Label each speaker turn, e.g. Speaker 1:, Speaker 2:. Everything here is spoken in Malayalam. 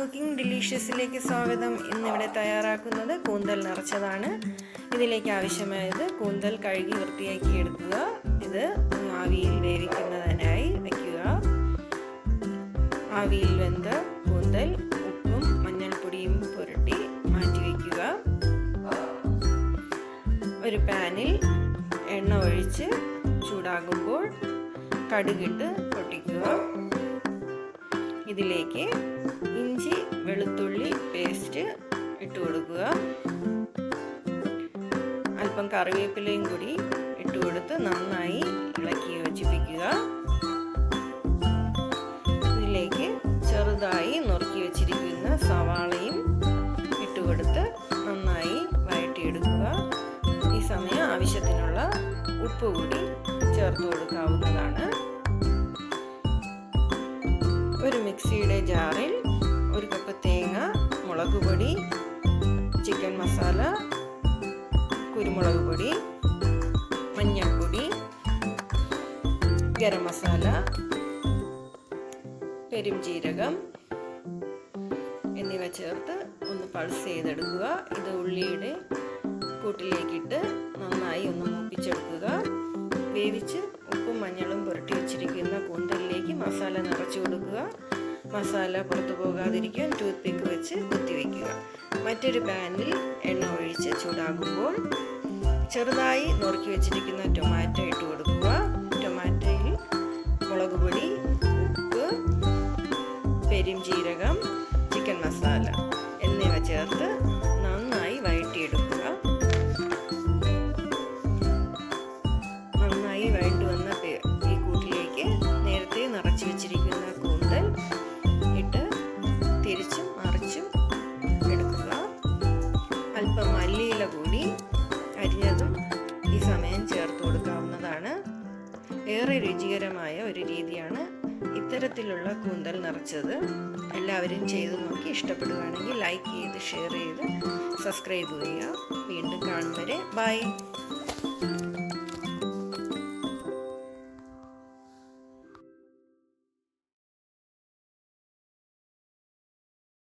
Speaker 1: കുക്കിംഗ് ഡിലീഷ്യസിലേക്ക് സ്വാഗതം ഇന്നിവിടെ തയ്യാറാക്കുന്നത് കൂന്തൽ നിറച്ചതാണ്. ഇതിലേക്ക് ആവശ്യമായത് കൂന്തൽ കഴുകി വൃത്തിയാക്കി എടുക്കുക. ഇത് ആവിയിൽ വേവിക്കുന്നതിനായി വയ്ക്കുക ആവിയിൽ വെന്ത് കൂന്തൽ ഉപ്പും മഞ്ഞൾപ്പൊടിയും പുരട്ടി മാറ്റി വയ്ക്കുക ഒരു പാനിൽ എണ്ണ ഒഴിച്ച് ചൂടാകുമ്പോൾ കടുകിട്ട് പൊട്ടിക്കുക. ഇതിലേക്ക് ഇഞ്ചി വെളുത്തുള്ളി പേസ്റ്റ് ഇട്ട് കൊടുക്കുക. അല്പം കറിവേപ്പിലയും കൂടി ഇട്ട് കൊടുത്ത് നന്നായി ഇളക്കി യോജിപ്പിക്കുക. ഇതിലേക്ക് ചെറുതായി നുറുക്കി വെച്ചിരിക്കുന്ന സവാളയും ഇട്ട് കൊടുത്ത് നന്നായി വഴറ്റിയെടുക്കുക. ഈ സമയം ആവശ്യത്തിനുള്ള ഉപ്പ് കൂടി ചേർത്ത് കൊടുക്കാവുന്നതാണ്. ഒരു മിക്സിയുടെ ജാറിൽ ഒരു കപ്പ് തേങ്ങ മുളക് പൊടി ചിക്കൻ മസാല കുരുമുളക് പൊടി മഞ്ഞൾപ്പൊടി ഗരം മസാല പെരുംജീരകം എന്നിവ ചേർത്ത് ഒന്ന് പൾസ് ചെയ്തെടുക്കുക. ഇത് ഉള്ളിയുടെ കൂട്ടിലേക്കിട്ട് നന്നായി ഒന്ന് മൂപ്പിച്ചെടുക്കുക. വേവിച്ച് ഉപ്പും മഞ്ഞളും പുരട്ടി മസാല നിറച്ചു കൊടുക്കുക. മസാല പുറത്തു പോകാതിരിക്കാൻ ടൂത്ത് പിക്ക് വെച്ച് കുത്തിവെക്കുക മറ്റൊരു പാനിൽ എണ്ണ ഒഴിച്ച് ചൂടാകുമ്പോൾ ചെറുതായി നുറുക്കി വെച്ചിരിക്കുന്ന ടൊമാറ്റോ ഇട്ട് കൊടുക്കുക. ടൊമാറ്റോയിൽ മുളക് പൊടി ഉപ്പ് പെരും ജീരകം ചിക്കൻ മസാല എന്നിവ ചേർത്ത് കൊടുക്കാവുന്നതാണ്. ഏറെ രുചികരമായ ഒരു രീതിയാണ് ഇത്തരത്തിലുള്ള കൂന്തൽ നിറച്ചത്. എല്ലാവരും ചെയ്തു നോക്കി ഇഷ്ടപ്പെടുകയാണെങ്കിൽ ലൈക്ക് ചെയ്ത് ഷെയർ ചെയ്ത് സബ്സ്ക്രൈബ് ചെയ്യുക. വീണ്ടും കാണും വരെ. ബൈ